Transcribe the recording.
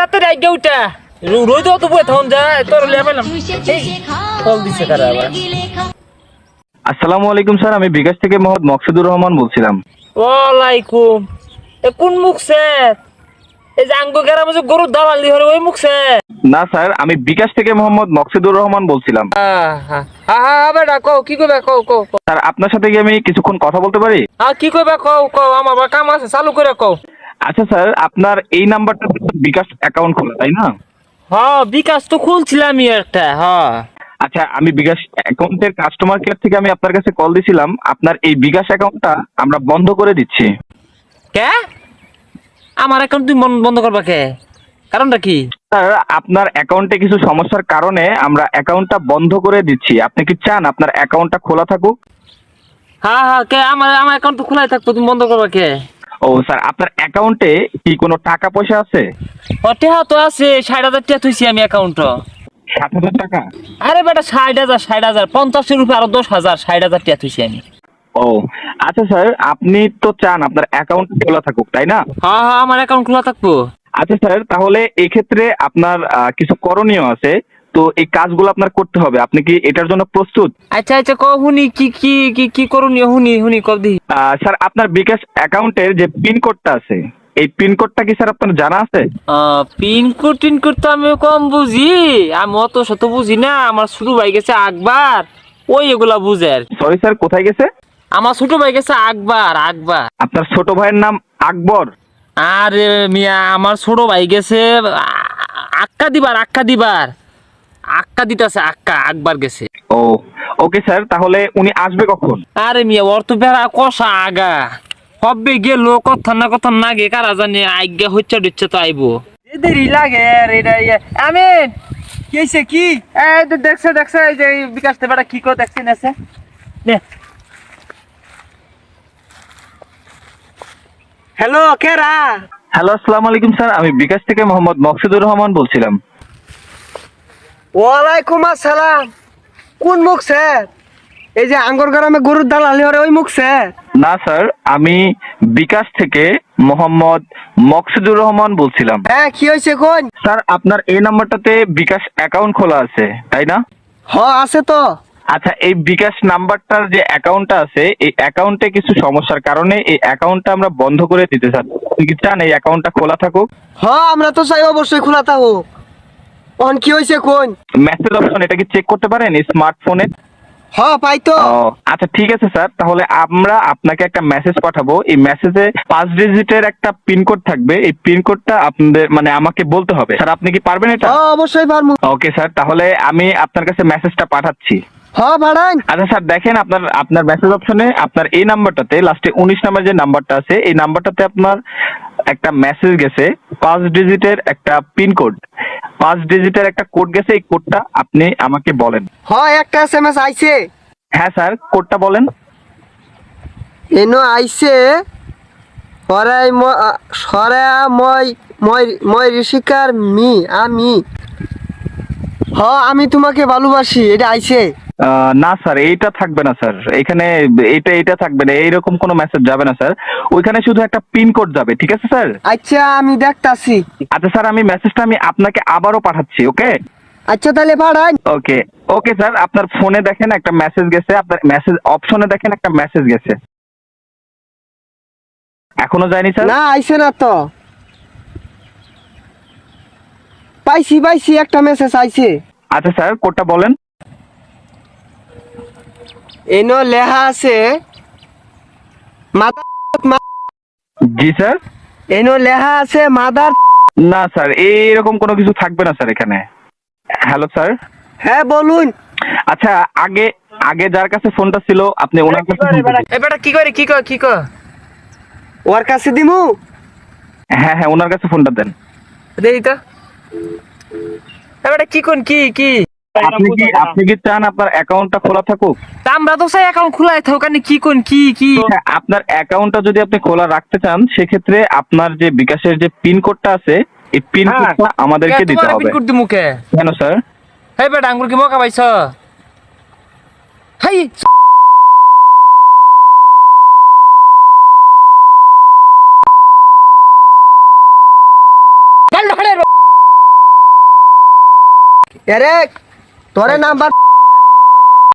রাতে রাইগে উঠা। রোজ তো বই তখন যায় তোর লিয়া পেলাম এই দিছে কারা আবার। আসসালামু আলাইকুম স্যার আমি বিকাশ থেকে মোহাম্মদ মকসুদুর রহমান বলছিলাম। ওয়ালাইকুম। এ কোন মুখছে এই যে আঙ্গ গ্রামে যে গরুর দালাল দিয়ে ওই মুখছে না স্যার আমি বিকাশ থেকে মোহাম্মদ মকসুদুর রহমান বলছিলাম। বেটা কও কি কইবা কও কও কও। স্যার আপনার সাথে কি আমি কিছুক্ষণ কথা বলতে পারি? হ্যাঁ কি কইবা কও কও আমার আবার কাম আছে চালু করে কও। আচ্ছা স্যার আপনার এই নাম্বারটা বিকাশ অ্যাকাউন্ট খোলা তাই না? হ্যাঁ বিকাশ তো খুলছিলামই একটা হ্যাঁ। আচ্ছা আমি বিকাশ অ্যাকাউন্টের কাস্টমার কেয়ার থেকে আমি আপনার কাছে কল দিছিলাম। আপনার এই বিকাশ অ্যাকাউন্টটা আমরা বন্ধ করে দিচ্ছি। কে? আমার অ্যাকাউন্ট তুমি বন্ধ করবা কে? কারণটা কি? স্যার আপনার অ্যাকাউন্টে কিছু সমস্যার কারণে আমরা অ্যাকাউন্টটা বন্ধ করে দিচ্ছি। আপনি কি চান আপনার অ্যাকাউন্টটা খোলা থাকুক? হ্যাঁ হ্যাঁ কে? আমার আমার অ্যাকাউন্ট তো খোলাই থাকব তুমি বন্ধ করবা কে? ও স্যার আপনার অ্যাকাউন্টে কি কোনো টাকা পয়সা আছে ও তো আছে ষাট হাজার টিয়া থুইছি আমি অ্যাকাউন্ট সাত হাজার টাকা? আরে বেটা ষাট হাজার ষাট হাজার পঞ্চাশের রুপে আরও দশ হাজার ষাট হাজার টিয়া থুইছি আমি। ও আচ্ছা স্যার আপনি তো চান আপনার অ্যাকাউন্ট খোলা থাকুক তাই না? হ্যাঁ হ্যাঁ আমার অ্যাকাউন্ট খোলা থাকব। আচ্ছা স্যার তাহলে এক্ষেত্রে আপনার কিছু করণীয় আছে। তো এই কাজগুলো আপনার করতে হবে। আপনি কি এটার জন্য প্রস্তুত? আচ্ছা আচ্ছা কও হুনি কি কি কি কি করুনি হুনি হুনি কব দি। স্যার আপনার বিকাশ অ্যাকাউন্টের যে পিন কোডটা আছে এই পিন কোডটা কি স্যার আপনার জানা আছে? পিনকোড টিনকোড তো আমি কম বুঝি। আমি অত শত বুঝি না আমার ছোট ভাই গেছে আকবার। ওই এগুলা বুঝে আর সরি স্যার কোথায় গেছে? আমার ছোট ভাই গেছে আকবার আকবার। আপনার ছোট ভাইয়ের নাম আকবর? আরে মিয়া আমার ছোট ভাই গেছে আক্কা দিবার আক্কা দিবার। আক্কা দিতেছে আক্কা আকবার গেছে। ও ওকে স্যার তাহলে উনি আসবে কখন? আরে মিয়া ওর তো বেড়া কষা আগা। হবে গেল কথা না কথা না গে কারা জানে আজ্ঞা হচ্ছে দিচ্ছে তো আইবো। দেরি লাগে আর এটা ইয়ে। আমিন কি কি? এই তো দেখছে দেখছে এই যে বিকাশ তে বেটা কি করে দেখছেন আছে নে। হ্যালো কেরা হ্যালো আসসালামু আলাইকুম স্যার। আমি বিকাশ থেকে মোহাম্মদ মকসুদুর রহমান বলছিলাম। ওয়ালাইকুম আসসালাম। কোন মুখ স্যার? এই যে আঙ্গর গ্রামে গরুর দালালি হরে ওই মুখ স্যার? না স্যার আমি বিকাশ থেকে মোহাম্মদ মকসুদুর রহমান বলছিলাম। হ্যাঁ কি হয়েছে কোন? স্যার আপনার এই নাম্বারটাতে বিকাশ অ্যাকাউন্ট খোলা আছে তাই না? হ আছে তো। আচ্ছা এই বিকাশ নাম্বারটার যে অ্যাকাউন্টটা আছে এই অ্যাকাউন্টে কিছু সমস্যার কারণে এই অ্যাকাউন্টটা আমরা বন্ধ করে দিতে চান আপনি কি চান এই অ্যাকাউন্টটা খোলা থাকুক? হ আমরা তো চাই অবশ্যই খোলা থাকো অন কি হয়েছে কোন? মেসেজ অপশন এটা কি চেক করতে পারেন? স্মার্টফোনে হ পাই তো আচ্ছা ঠিক আছে স্যার তাহলে আমরা আপনাকে একটা মেসেজ পাঠাবো। এই মেসেজে পাঁচ ডিজিটের একটা পিনকোড থাকবে। এই পিনকোডটা আপনাদের মানে আমাকে বলতে হবে। স্যার আপনি কি পারবেন এটা? অবশ্যই পারমু ওকে স্যার তাহলে আমি আপনার কাছে মেসেজটা পাঠাচ্ছি। হ ভাড়ান আচ্ছা স্যার দেখেন আপনার আপনার মেসেজ অপশনে আপনার এই নাম্বারটাতে লাস্টে উনিশ নাম্বার যে নাম্বারটা আছে এই নাম্বারটাতে আপনার একটা মেসেজ গেছে পাঁচ ডিজিটের একটা পিনকোড পাঁচ ডিজিটের একটা কোড গেছে এই কোডটা আপনি আমাকে বলেন। হয় একটা এস এম এস আইছে। হ্যাঁ স্যার কোডটা বলেন। এনো আইছে সরাই সরা মই মই মই ঋষিকার মি আমি হ আমি তোমাকে ভালোবাসি এটা আইছে। না স্যার এইটা থাকবে না স্যার। এখানে এইটা এইটা থাকবে না এইরকম কোনো মেসেজ যাবে না স্যার। ওইখানে শুধু একটা পিন কোড যাবে ঠিক আছে স্যার? আচ্ছা আমি দেখতাছি। আচ্ছা স্যার আমি মেসেজটা আমি আপনাকে আবারও পাঠাচ্ছি ওকে? আচ্ছা তাহলে ভাড়ান ওকে ওকে স্যার আপনার ফোনে দেখেন একটা মেসেজ গেছে আপনার মেসেজ অপশনে দেখেন একটা মেসেজ গেছে। এখনও যায়নি স্যার? না আইছে না তো। পাইছি পাইছি একটা মেসেজ আইছে। আচ্ছা স্যার কোডটা বলেন। এনো লেখা আছে জি স্যার? এনো লেখা আছে মাদার না স্যার এইরকম কোনো কিছু থাকবে না স্যার এখানে। Hello sir? হ্যাঁ বলুন। আচ্ছা আগে আগে যার কাছে ফোনটা ছিল আপনি ওনার কাছে phone করুন। এ বেটা কি করে কি কর কি কর? ওর কাছে দিমু? হ্যাঁ হ্যাঁ ওনার কাছে ফোনটা দেন। দেখি তো। এ বেটা কি কোন কি কি? আপনি কি আপনি কি চান আপনার অ্যাকাউন্টটা খোলা থাকুক? আমরা তো চাই অ্যাকাউন্ট খোলাই থাকুক কারণ কি কোন কি কি? হ্যাঁ, আপনার অ্যাকাউন্টটা যদি আপনি খোলা রাখতে চান সেক্ষেত্রে আপনার যে বিকাশের যে পিন কোডটা আছে এই পিন হ্যাঁ। কোডটা আমাদেরকে দিতে হবে। পিন করতে মুখে কেন স্যার হে বেটা আঙ্গুর কি মকা পাইছ? হাই এরে তোরে নাম্বার